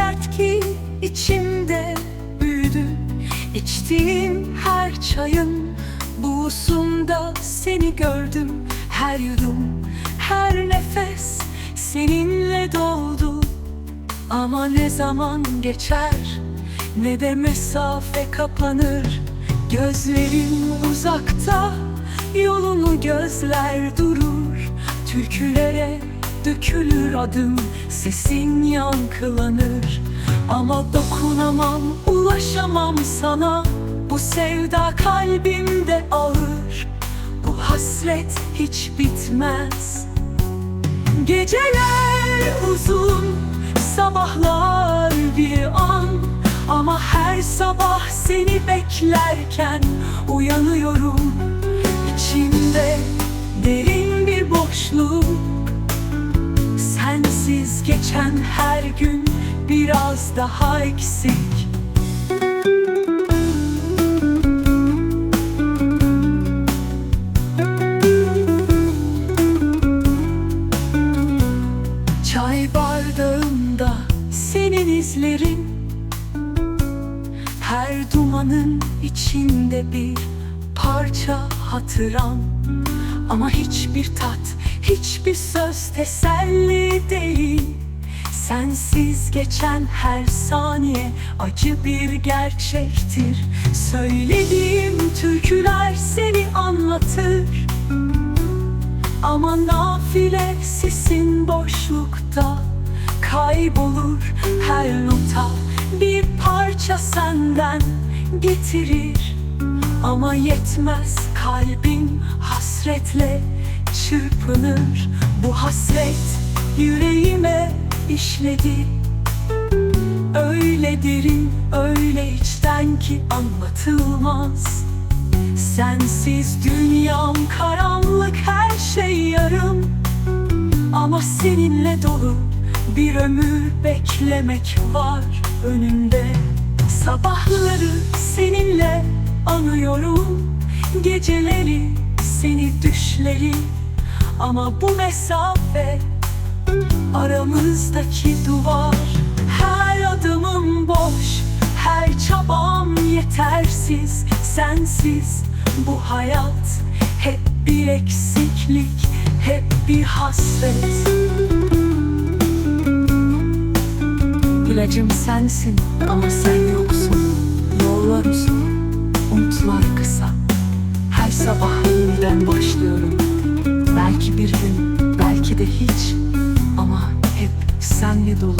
dert ki içimde büyüdü. İçtiğim her çayın buğusunda seni gördüm. Her yudum, her nefes seninle doldu. Ama ne zaman geçer ne de mesafe kapanır Gözlerim uzakta, yolunu gözler durur. Türkülere dökülür adım sesin yankılanır. Ama dokunamam ulaşamam sana. Bu sevda kalbimde ağır. Bu hasret hiç bitmez. Geceler uzun, sabahlar bir an. Ama her sabah seni beklerken uyanıyorum. İçimde derin bir boşluk Geçen her gün biraz daha eksik. Çay bardağımda senin izlerin Her dumanın içinde bir parça hatıram Ama hiçbir tat, hiçbir söz teselli değil. Sensiz geçen her saniye acı bir gerçektir. Söylediğim türküler seni anlatır. Ama nafile sesin boşlukta Kaybolur. Her nota Bir parça senden getirir. Ama yetmez kalbim hasretle çırpınır. Bu hasret yüreğime işledi. Öyle derin, öyle içten ki anlatılmaz. Sensiz dünyam karanlık her şey yarım. Ama seninle dolu bir ömür beklemek var önümde. Sabahları seninle anıyorum Geceleri seni düşleri. Ama bu mesafe aramızdaki duvar. Her adımım boş, her çabam yetersiz Sensiz. Bu hayat hep bir eksiklik, hep bir hasret. İlacım sensin ama sen yoksun Bir gün, belki de hiç. Ama hep senle dolu